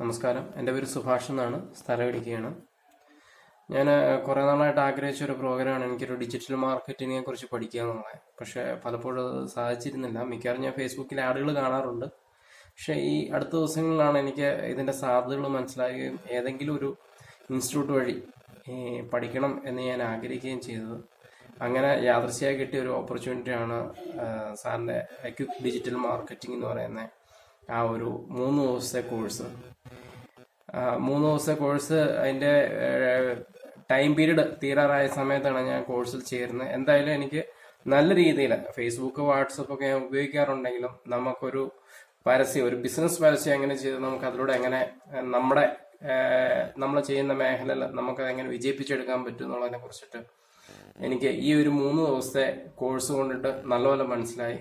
നമസ്കാരം. എന്റെ പേര് സുഭാഷ് എന്നാണ്. സ്ഥലം ഞാൻ കുറേ നാളായിട്ട് ആഗ്രഹിച്ച ഒരു പ്രോഗ്രാമാണ്. എനിക്കൊരു ഡിജിറ്റൽ മാർക്കറ്റിങ്ങിനെ കുറിച്ച് പഠിക്കുക എന്നുള്ളത് പക്ഷേ പലപ്പോഴും അത് സാധിച്ചിരുന്നില്ല. മിക്കവാറും ഞാൻ ഫേസ്ബുക്കിൽ ആഡുകൾ കാണാറുണ്ട്. പക്ഷേ ഈ അടുത്ത ദിവസങ്ങളിലാണ് എനിക്ക് ഇതിന്റെ സാധ്യതകൾ മനസ്സിലാകുകയും ഏതെങ്കിലും ഒരു ഇൻസ്റ്റിറ്റ്യൂട്ട് വഴി പഠിക്കണം എന്ന് ഞാൻ ആഗ്രഹിക്കുകയും ചെയ്തത്. അങ്ങനെ യാദൃശ്യമായി കിട്ടിയ ഒരു ഓപ്പർച്യൂണിറ്റിയാണ് സാറിന്റെ എക്വിക് ഡിജിറ്റൽ മാർക്കറ്റിംഗ് എന്ന് പറയുന്ന ആ ഒരു മൂന്ന് ദിവസത്തെ കോഴ്സ്. മൂന്ന് ദിവസത്തെ കോഴ്സ് അതിന്റെ ടൈം പീരീഡ് തീരാറായ സമയത്താണ് ഞാൻ കോഴ്സിൽ ചേരുന്നത്. എന്തായാലും എനിക്ക് നല്ല രീതിയിൽ ഫേസ്ബുക്ക് വാട്സപ്പ് ഒക്കെ ഞാൻ ഉപയോഗിക്കാറുണ്ടെങ്കിലും നമുക്കൊരു പരസ്യം ഒരു ബിസിനസ് പരസ്യം എങ്ങനെ ചെയ്ത് നമുക്ക് അതിലൂടെ എങ്ങനെ നമ്മുടെ നമ്മൾ ചെയ്യുന്ന മേഖലയിൽ നമുക്കത് എങ്ങനെ വിജയിപ്പിച്ചെടുക്കാൻ പറ്റും എന്നുള്ളതിനെ കുറിച്ചിട്ട് എനിക്ക് ഈ ഒരു മൂന്ന് ദിവസത്തെ കോഴ്സ് കൊണ്ടിട്ട് നല്ലപോലെ മനസ്സിലായി.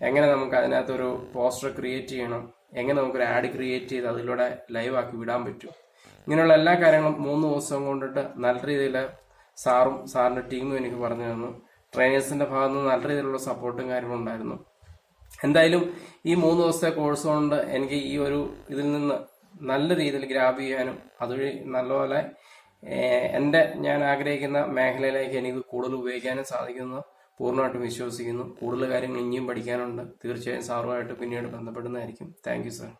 എങ്ങനെ നമുക്ക് അതിനകത്തൊരു പോസ്റ്റർ ക്രിയേറ്റ് ചെയ്യണം? എങ്ങനെ നമുക്കൊരു ആഡ് ക്രിയേറ്റ് ചെയ്ത് അതിലൂടെ ലൈവ് ആക്കി വിടാൻ പറ്റും? ഇങ്ങനെയുള്ള എല്ലാ കാര്യങ്ങളും മൂന്ന് ദിവസം കൊണ്ടിട്ട് നല്ല രീതിയിൽ സാറും സാറിന്റെ ടീമും എനിക്ക് പറഞ്ഞു തന്നു. ട്രെയിനേഴ്സിന്റെ ഭാഗത്ത് നിന്ന് നല്ല രീതിയിലുള്ള സപ്പോർട്ടും കാര്യങ്ങളും ഉണ്ടായിരുന്നു. എന്തായാലും ഈ മൂന്ന് ദിവസത്തെ കോഴ്സ് കൊണ്ട് എനിക്ക് ഈ ഒരു ഇതിൽ നിന്ന് നല്ല രീതിയിൽ ഗ്രാബ് ചെയ്യാനും അതുവഴി നല്ലപോലെ എന്റെ ഞാൻ ആഗ്രഹിക്കുന്ന മേഖലയിലേക്ക് എനിക്ക് കൂടുതൽ ഉപയോഗിക്കാനും സാധിക്കുന്നു. പൂർണമായിട്ടും വിശ്വസിക്കുന്നു. കൂടുതൽ കാര്യങ്ങൾ ഇനിയും പഠിക്കാനുണ്ട്. തീർച്ചയായും സാറുമായിട്ട് പിന്നീട് ബന്ധപ്പെടുന്നതായിരിക്കും. Thank you sir.